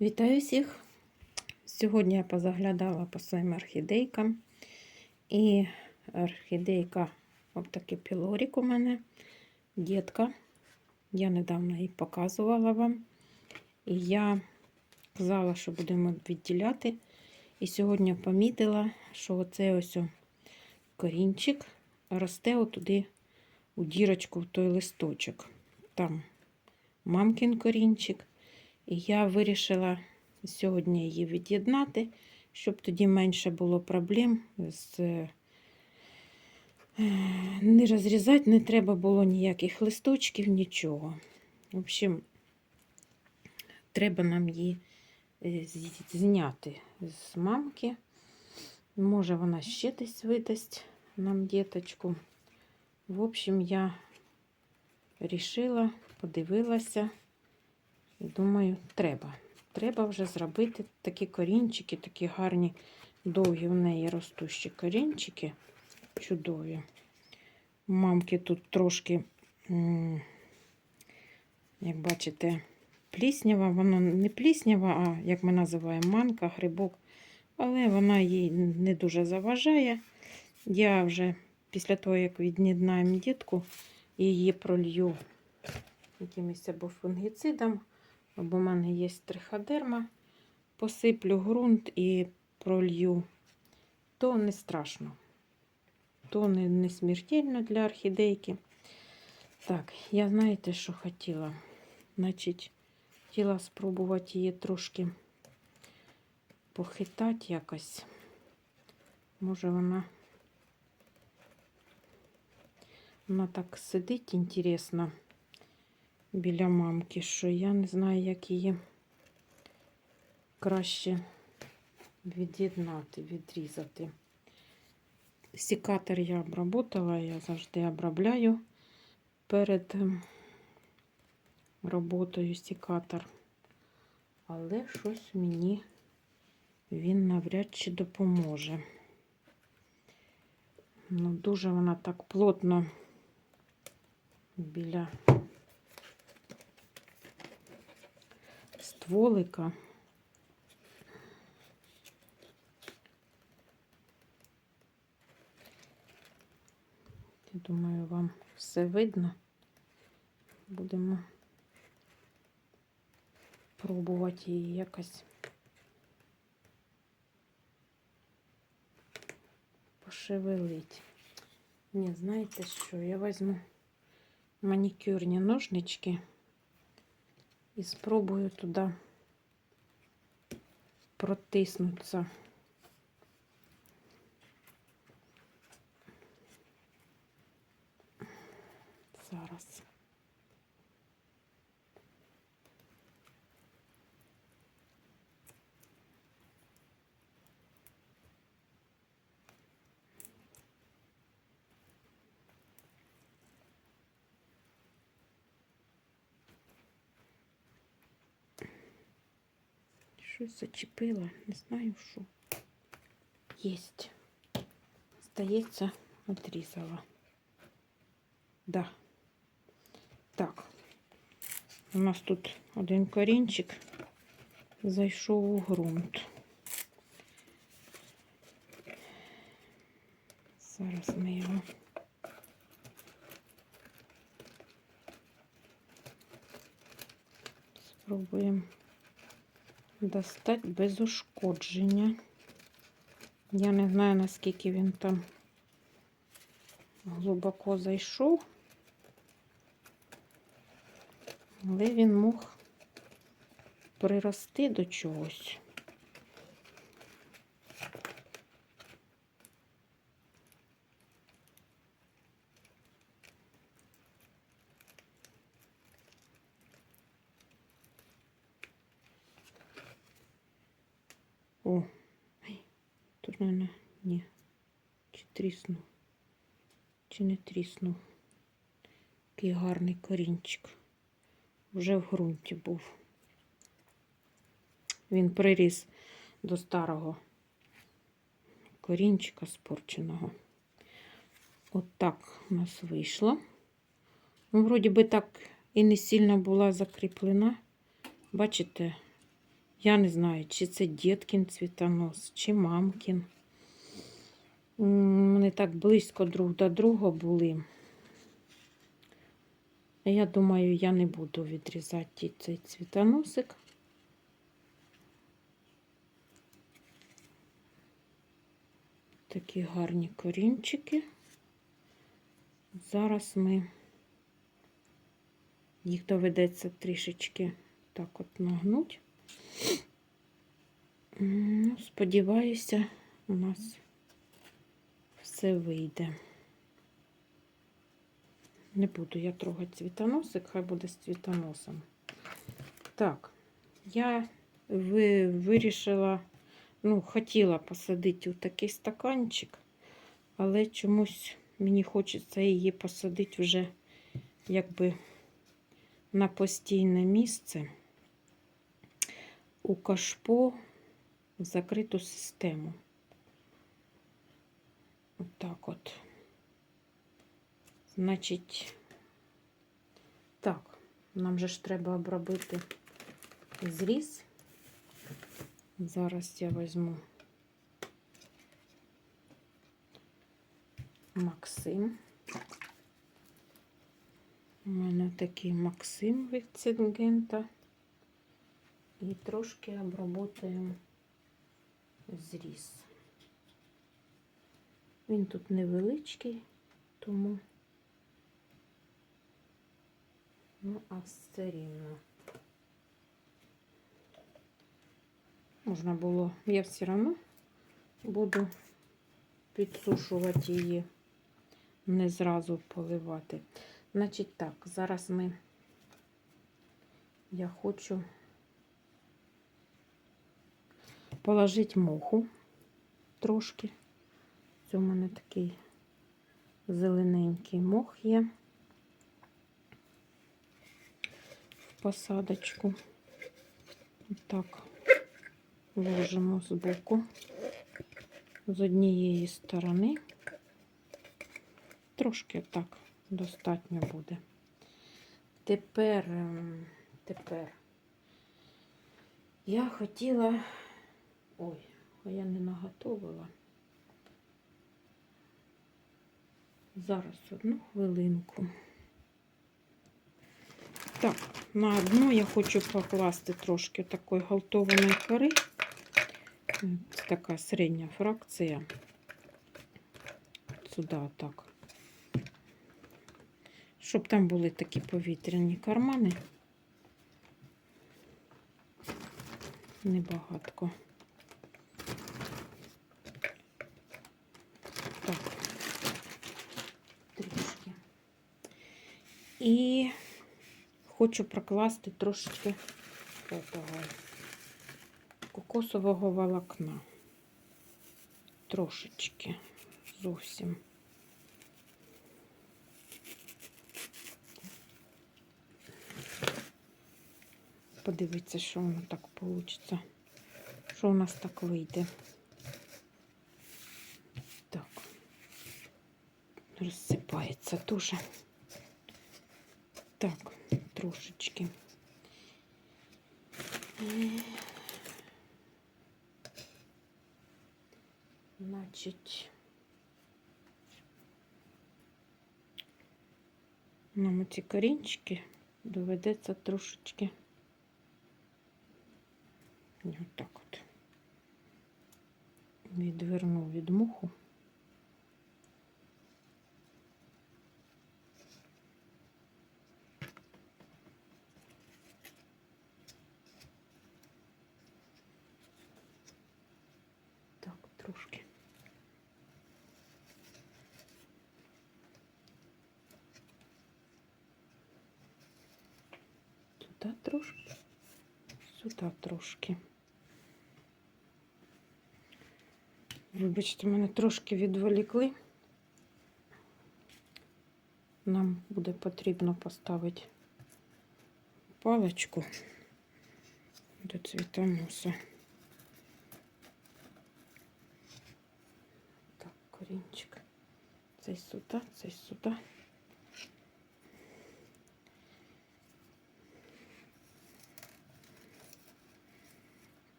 Вітаю всіх! Сьогодні я позаглядала по своїм орхідейкам. І орхідейка, от такий пілорік у мене, дітка. Я недавно її показувала вам. І я казала, що будемо відділяти. І сьогодні помітила, що оцей ось корінчик росте отуди у дірочку в той листочок. Там мамкин корінчик. І я вирішила сьогодні її від'єднати, щоб тоді менше було проблем з е, не розрізати, не треба було ніяких листочків, нічого. В общем, треба нам її е, зняти з мамки. Може, вона ще десь видасть нам діточку. В общем, я рішила, подивилася. Думаю, треба. Треба вже зробити такі корінчики, такі гарні, довгі в неї ростущі корінчики. Чудові. Мамки тут трошки, як бачите, пліснява. Воно не пліснява, а як ми називаємо манка, грибок. Але вона їй не дуже заважає. Я вже після того, як від'єднаємо дітку, її пролью якимось або фунгіцидом, або в мене є триходерма, посиплю ґрунт і пролью, то не страшно, то не, не смертельно для орхідейки. Так, я знаєте, що хотіла? Значить, хотіла спробувати її трошки похитати якось. Може, вона. Вона так сидить інтересно біля мамки, що я не знаю, як її краще від'єднати, відрізати. Сікатор я обработала, я завжди обробляю перед ем, роботою сікатор. Але щось мені він навряд чи допоможе. Ну, дуже вона так плотно біля стволика. Я думаю, вам все видно. Будемо пробувати її якось пошевелити. Ні, знаєте що? Я візьму манікюрні ножнички і спробую туди протиснутися. Зараз. Щось зачепила, не знаю що. Єсть. Здається, отрізала. Да. Так. У нас тут один корінчик зайшов у ґрунт. Зараз ми його. Спробуємо достати без ушкодження. Я не знаю, наскільки він там глибоко зайшов, але він мог прирости до чогось. О, тут, наверное, ні. Чи тріснув? Чи не тріснув? Який гарний корінчик. Вже в ґрунті був. Він приріс до старого корінчика спорченого. От так у нас вийшло. Ну, вроді би так і не сильно була закріплена. Бачите, Я не знаю, чи це діткін цвітонос, чи мамкін. Вони так близько друг до друга були. Я думаю, я не буду відрізати цей цвітоносик. Такі гарні корінчики. Зараз ми їх доведеться трішечки так от нагнуть. Ну, сподіваюся, у нас все вийде. Не буду я трогати цвітоносик, хай буде з цвітоносом. Так, я вирішила, ну, хотіла посадити у такий стаканчик, але чомусь мені хочеться її посадити вже якби на постійне місце у кашпо в закриту систему. Отак от. Значить, так, нам же ж треба обробити зріз. Зараз я візьму Максим. У мене такий Максим від Цингента. І трошки обработаємо зріз. Він тут невеличкий, тому ну, а все рівно. Можна було, я все одно буду підсушувати її, не зразу поливати. Значить так, зараз ми, я хочу положити моху трошки. Це у мене такий зелененький мох є в посадочку. Так, ложимо з боку, з однієї сторони. Трошки так достатньо буде. Тепер, ем, тепер я хотіла, ой, а я не наготовила. Зараз одну хвилинку. Так, на дно я хочу покласти трошки такої галтованої кори. Така середня фракція. Сюди так. Щоб там були такі повітряні кармани. Небагатко. Так. Трішки. І хочу прокласти трошечки этого кокосового волокна. Трошечки зовсім. Подивіться, що воно так вийде. Що у нас так вийде. Так. Розсипається дуже. Так, трошечки. Значить, нам ці корінчики доведеться трошечки отак от відверну від муху. Так, трошки. Сюди трошки, сюди трошки. Вибачте, мене трошки відволікли. Нам буде потрібно поставити паличку до цвітоноса. Так, корінчик. Цей сюди, цей сюди.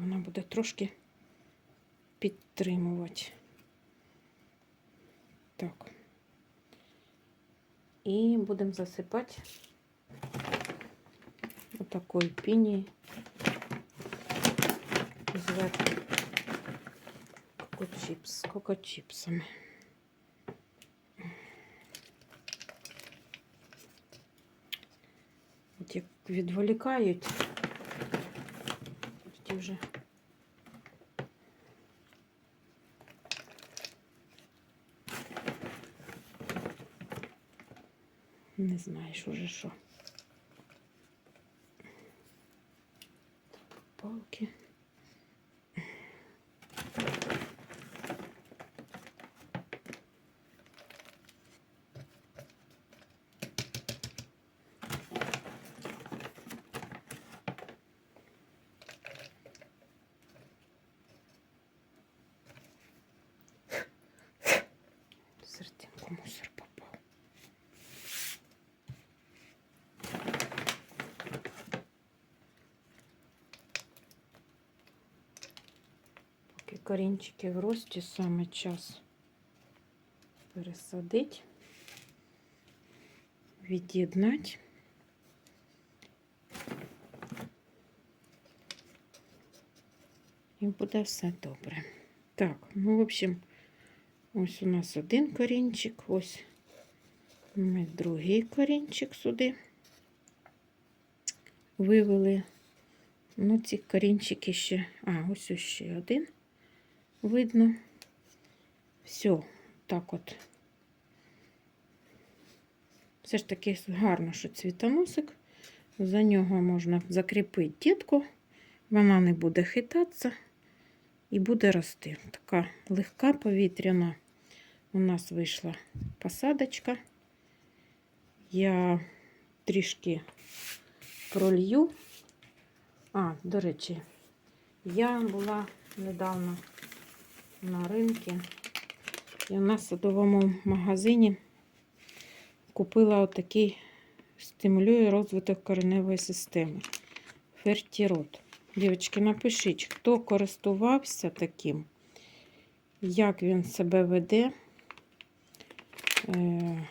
вона буде трошки підтримувати. Так. І будемо засипати отакою піні зверху кокочіпс, кокочіпсами. От як відволікають, тоді вже не знаєш уже що. Корінчики в рості, саме час пересадити, від'єднати. І буде все добре. Так, ну, в общем, ось у нас один корінчик, ось ми другий корінчик сюди вивели. Ну, ці корінчики ще, а, ось ще один видно. Все, так от. Все ж таки гарно, що цвітоносик. За нього можна закріпити дітку, вона не буде хитатися і буде рости. Така легка повітряна у нас вийшла посадочка. Я трішки пролью. А, до речі, я була недавно на ринку нас в садовому магазині купила отакий стимулює розвиток кореневої системи. Фертірот. Дівчатки, напишіть, хто користувався таким, як він себе веде. Е,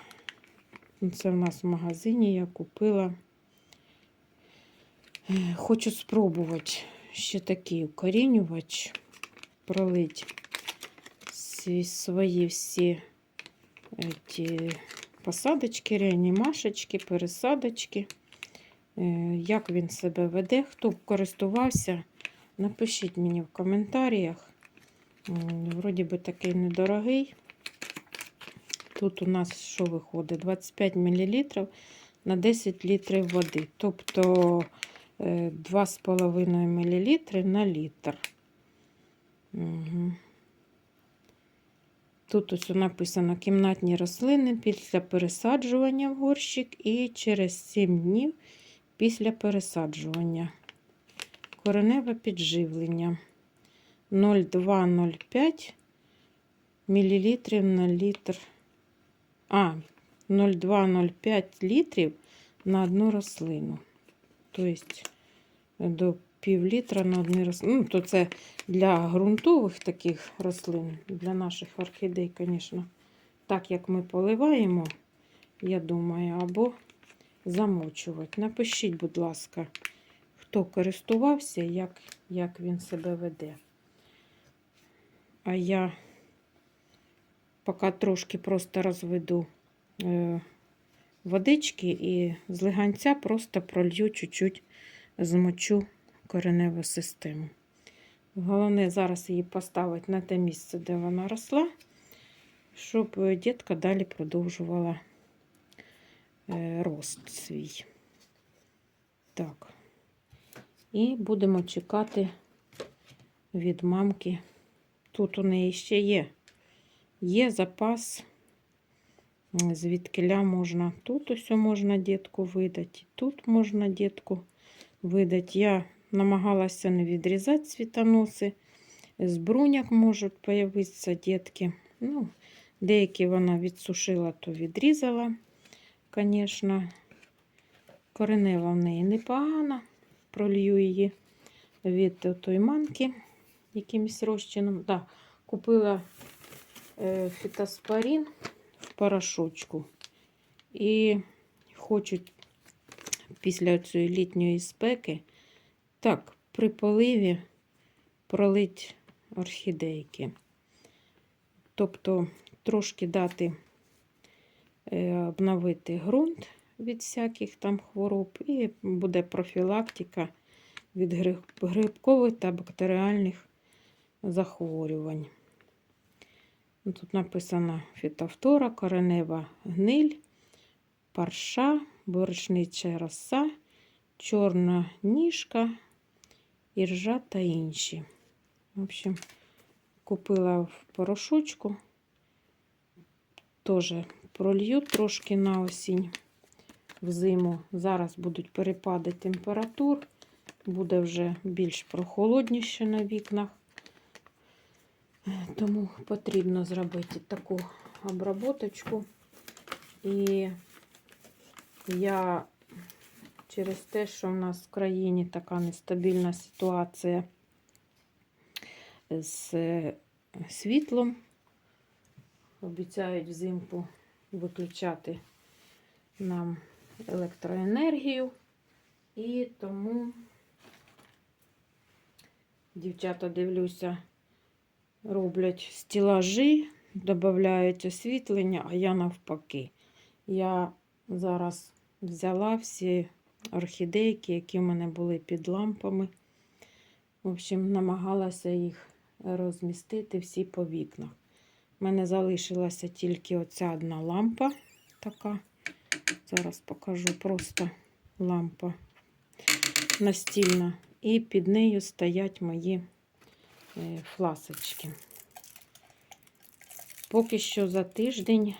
Це в нас в магазині я купила. Е, Хочу спробувати ще такий укорінювач пролить свої всі ті посадочки, реанімашечки, пересадочки. Е, Як він себе веде, хто користувався, напишіть мені в коментарях. Вроді би такий недорогий. Тут у нас що виходить? 25 мл на 10 літрів води. Тобто е, 2,5 мл на літр. Угу. Тут ось написано кімнатні рослини після пересаджування в горщик і через 7 днів після пересаджування. Кореневе підживлення 0,205 мл на літр. А, 0,205 літрів на одну рослину. Тобто до пів літра на одну рослину. Ну, то це для ґрунтових таких рослин, для наших орхідей, звісно, так як ми поливаємо, я думаю, або замочувати. Напишіть, будь ласка, хто користувався, як, як він себе веде. А я поки трошки просто розведу е, водички і з лиганця просто пролью чуть-чуть змочу кореневу систему. Головне зараз її поставити на те місце, де вона росла, щоб дітка далі продовжувала е, рост свій. Так. І будемо чекати від мамки. Тут у неї ще є. Є запас, звідкиля можна. Тут ось можна дітку видати, тут можна дітку видати. Я намагалася не відрізати цвітоноси. З бруняк можуть появитися дітки. Ну, деякі вона відсушила, то відрізала, звісно. Коренева в неї непогана, пролью її від тої манки якимось розчином. Да, купила е, фітоспорін в порошочку. І хочу після цієї літньої спеки так, при поливі пролить орхідейки. Тобто трошки дати е, обновити ґрунт від всяких там хвороб, і буде профілактика від грибкових та бактеріальних захворювань. Тут написано фітофтора, коренева гниль, парша, борошнича роса, чорна ніжка, іржа та інші. В общем, купила в порошочку. Теж пролью трошки на осінь в зиму. Зараз будуть перепади температур, буде вже більш прохолодніше на вікнах. Тому потрібно зробити таку обработочку. І я через те, що в нас в країні така нестабільна ситуація з е, світлом, обіцяють взимку виключати нам електроенергію. І тому, дівчата, дивлюся, роблять стілажі, додають освітлення, а я навпаки. Я зараз взяла всі орхідейки, які в мене були під лампами. В общем, намагалася їх розмістити всі по вікнах. У мене залишилася тільки оця одна лампа така. Зараз покажу просто лампа настільна. І під нею стоять мої е, фласочки. Поки що за тиждень,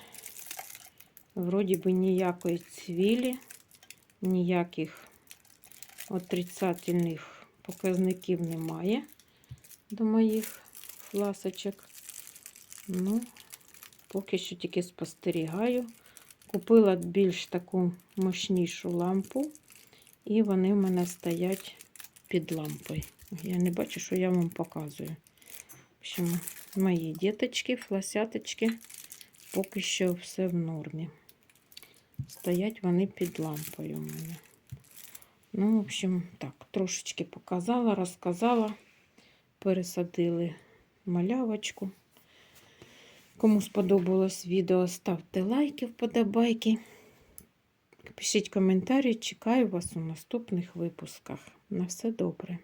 вроді би, ніякої цвілі, ніяких отрицательних показників немає до моїх фласочок. Ну, поки що тільки спостерігаю. Купила більш таку мощнішу лампу, і вони в мене стоять під лампою. Я не бачу, що я вам показую. В общем, мої діточки, фласяточки, поки що все в нормі. Стоять вони під лампою у мене. Ну, в общем, так, трошечки показала, розказала. Пересадили малявочку. Кому сподобалось відео, ставте лайки, вподобайки. Пишіть коментарі, чекаю вас у наступних випусках. На все добре.